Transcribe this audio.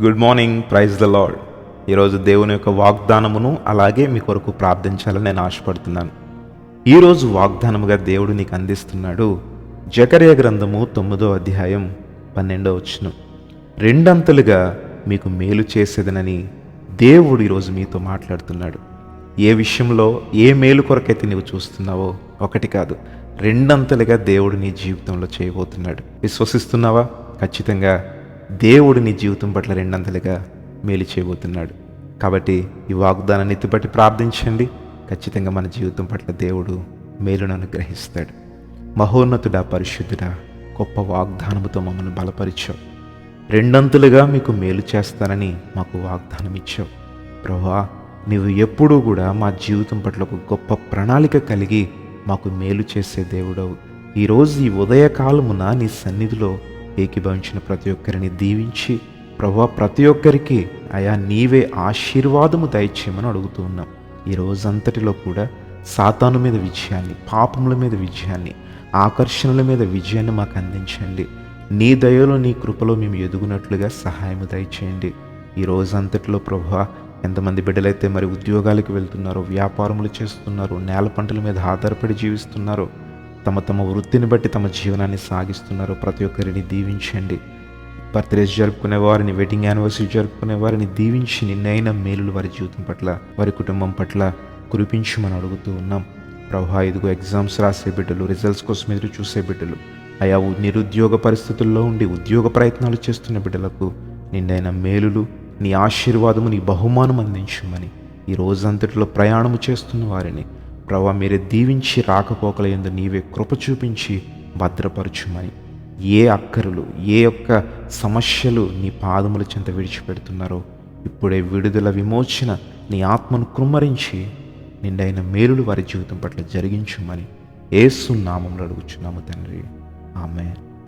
Good morning praise the lord ఈరోజు దేవుని యొక్క వాగ్దానమును అలాగే మీ కొరకు ప్రార్థించాలని నేను ఆశపడుతున్నాను. ఈరోజు వాగ్దానముగా దేవుడు నీకు అందిస్తున్నాడు జకర్య గ్రంథము తొమ్మిదో అధ్యాయం పన్నెండో వచ్చును రెండంతలుగా మీకు మేలు చేసేదనని దేవుడు ఈరోజు మీతో మాట్లాడుతున్నాడు. ఏ విషయంలో ఏ మేలు కొరకైతే నీవు చూస్తున్నావో ఒకటి కాదు రెండంతలుగా దేవుడు నీ జీవితంలో చేయబోతున్నాడు. విశ్వసిస్తున్నావా? ఖచ్చితంగా దేవుడు నీ జీవితం పట్ల రెండంతలుగా మేలు చేయబోతున్నాడు. కాబట్టి ఈ వాగ్దానాన్ని ఎత్తుపట్టి ప్రార్థించండి. ఖచ్చితంగా మన జీవితం పట్ల దేవుడు మేలును అనుగ్రహిస్తాడు. మహోన్నతుడా పరిశుద్ధుడా గొప్ప వాగ్దానముతో మమ్మల్ని బలపరిచావు. రెండంతులుగా మీకు మేలు చేస్తానని మాకు వాగ్దానం ఇచ్చావు. ప్రభా నీవు ఎప్పుడూ కూడా మా జీవితం పట్ల ఒక గొప్ప ప్రణాళిక కలిగి మాకు మేలు చేసే దేవుడవు. ఈరోజు ఈ ఉదయకాలమున నీ సన్నిధిలో ఏకీభవించిన ప్రతి ఒక్కరిని దీవించి ప్రభా ప్రతి ఒక్కరికి అయా నీవే ఆశీర్వాదము దయచేయమని అడుగుతూ ఉన్నాం. ఈ రోజంతటిలో కూడా సాతాను మీద విజయాన్ని పాపముల మీద విజయాన్ని ఆకర్షణల మీద విజయాన్ని మాకు అందించండి. నీ దయలో నీ కృపలో మేము ఎదుగునట్లుగా సహాయము దయచేయండి. ఈ రోజంతటిలో ప్రభా ఎంతమంది బిడ్డలైతే మరి ఉద్యోగాలకు వెళ్తున్నారో వ్యాపారములు చేస్తున్నారో నేల పంటల మీద ఆధారపడి జీవిస్తున్నారో తమ తమ వృత్తిని బట్టి తమ జీవనాన్ని సాగిస్తున్నారు. ప్రతి ఒక్కరిని దీవించండి. బర్త్డేస్ జరుపుకునే వారిని వెడ్డింగ్ యానివర్సరీ జరుపుకునే వారిని దీవించి నిన్నైన మేలులు వారి జీవితం పట్ల వారి కుటుంబం పట్ల కురిపించమని అడుగుతూ ఉన్నాం. ప్రభా ఇదిగో ఎగ్జామ్స్ రాసే బిడ్డలు రిజల్ట్స్ కోసం ఎదురు చూసే బిడ్డలు ఆయా నిరుద్యోగ పరిస్థితుల్లో ఉండి ఉద్యోగ ప్రయత్నాలు చేస్తున్న బిడ్డలకు నిండైన మేలులు నీ ఆశీర్వాదము నీ బహుమానం అందించమని ఈ రోజంతటిలో ప్రయాణము చేస్తున్న వారిని ప్రభా మీరే దీవించి రాకపోకల ఎందు నీవే కృప చూపించి భద్రపరచుమని. ఏ అక్కరులు ఏ యొక్క సమస్యలు నీ పాదముల చెంత విడిచిపెడుతున్నారో ఇప్పుడే విడుదల విమోచన నీ ఆత్మను కృమ్మరించి నిండైన మేలులు వారి జీవితం పట్ల జరిగించుమని ఏసు నామంలో అడుగుచున్నాము తండ్రి. ఆమె